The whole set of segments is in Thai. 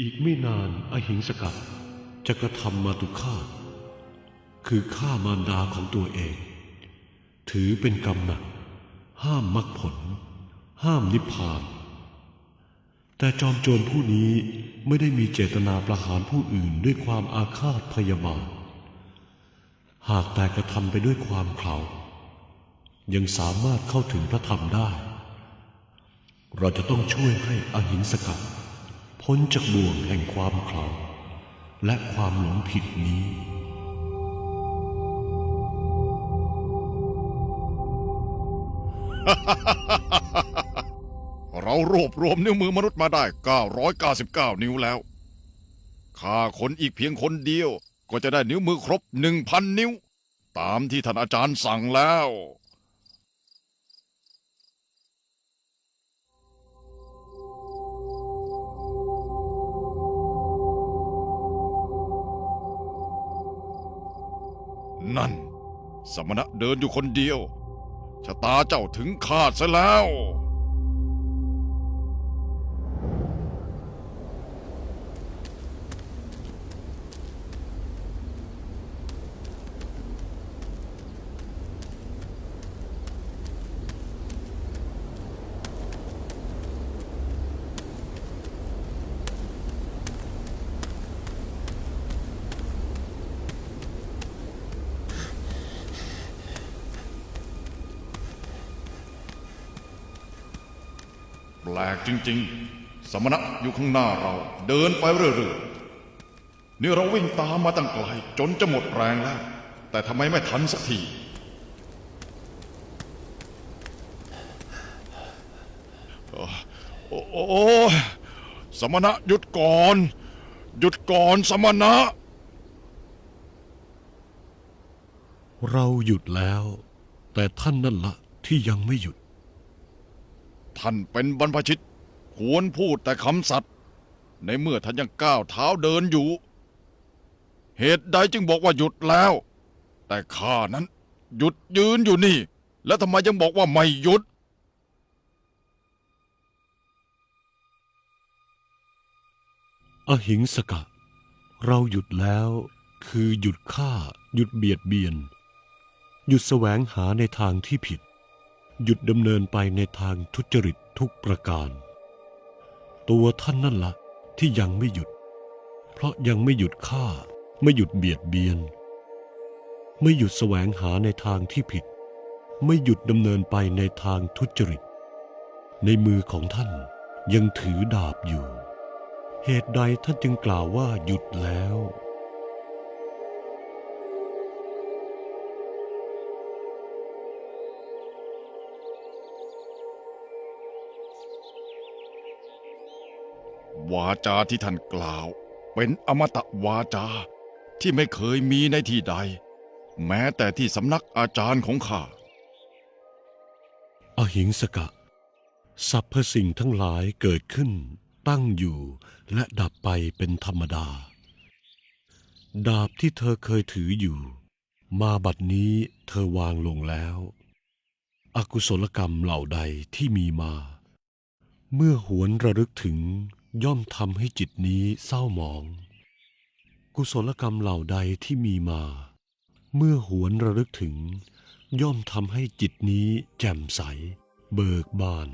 อีกไม่นานอหิงสกัดจะกระทำมาตุฆาตคือฆ่ามารดาของตัวเอง ถือเป็นกรรมหนัก ห้ามมรรคผล ห้ามนิพพาน แต่จอมโจรผู้นี้ไม่ได้มีเจตนาประหารผู้อื่นด้วยความอาฆาตพยาบาท หากแต่กระทำไปด้วยความเขลายังสามารถเข้าถึงพระธรรมได้ เราจะต้องช่วยให้อหิงสกัด พ้นจากบ่วงแห่งความเขลาและความหลงผิดนี้ เรารวบรวมนิ้วมือมนุษย์มาได้ 999 นิ้วแล้วฆ่าคนอีกเพียงคนเดียว ก็จะได้นิ้วมือครบ 1,000 นิ้ว ตามที่ท่านอาจารย์สั่งแล้ว นั่น สมณะเดินอยู่คนเดียวชะตาเจ้าถึงขาดซะแล้ว แปลกจริง ๆ สมณะอยู่ข้างหน้าเราเดินไปเรื่อยๆนี่เราวิ่งตามมาตั้งไกลจนจะหมดแรงแล้ว แต่ทำไมไม่ทันสักทีโอ้โอ้สมณะหยุดก่อน หยุดก่อนสมณะ เราหยุดแล้ว แต่ท่านนั่นละที่ยังไม่หยุด ท่านเป็นบรรพชิต ควรพูดแต่คำสัตย์ในเมื่อท่านยังก้าวเท้าเดินอยู่ เหตุใดจึงบอกว่าหยุดแล้ว แต่ข้านั้น หยุดยืนอยู่นี่ แล้วทำไมยังบอกว่าไม่หยุด อหิงสกะ เราหยุดแล้ว คือหยุดฆ่า หยุดเบียดเบียน หยุดแสวงหาในทางที่ผิด หยุดดำเนินไปในทางทุจริตทุกประการ ตัวท่านนั่นละที่ยังไม่หยุด เพราะยังไม่หยุดฆ่า ไม่หยุดเบียดเบียน ไม่หยุดแสวงหาในทางที่ผิด ไม่หยุดดำเนินไปในทางทุจริต ในมือของท่านยังถือดาบอยู่ เหตุใดท่านจึงกล่าวว่าหยุดแล้ว วาจาที่ท่านกล่าว เป็นอมตะวาจาที่ไม่เคยมีในที่ใด แม้แต่ที่สำนักอาจารย์ของข้าอหิงสกะสรรพสิ่งทั้งหลายเกิดขึ้น ตั้งอยู่และดับไปเป็นธรรมดา ดาบที่เธอเคยถืออยู่ มาบัดนี้เธอวางลงแล้วอกุศลกรรมเหล่าใดที่มีมา เมื่อหวนระลึกถึง ย่อมทำให้จิตนี้เศร้าหมอง กุศลกรรมเหล่าใดที่มีมา เมื่อหวนระลึกถึง ย่อมทำให้จิตนี้แจ่มใส เบิกบาน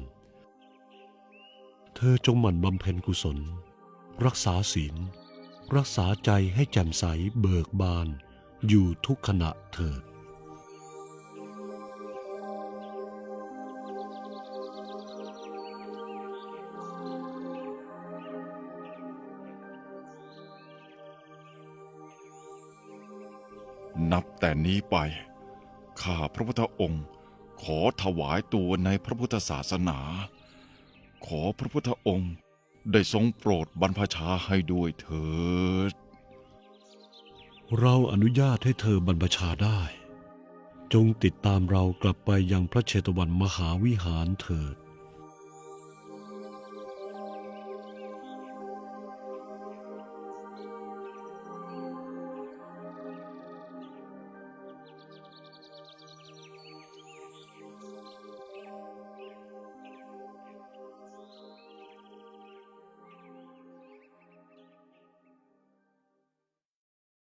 เธอจงหมั่นบำเพ็ญกุศล รักษาศีล รักษาใจให้แจ่มใสเบิกบาน อยู่ทุกขณะเถิด นับแต่นี้ไป ข้าพระพุทธองค์ขอถวายตัวในพระพุทธศาสนา ขอพระพุทธองค์ได้ทรงโปรดบรรพชาให้ด้วยเถิด เราอนุญาตให้เธอบรรพชาได้ จงติดตามเรากลับไปยังพระเชตวันมหาวิหารเถิด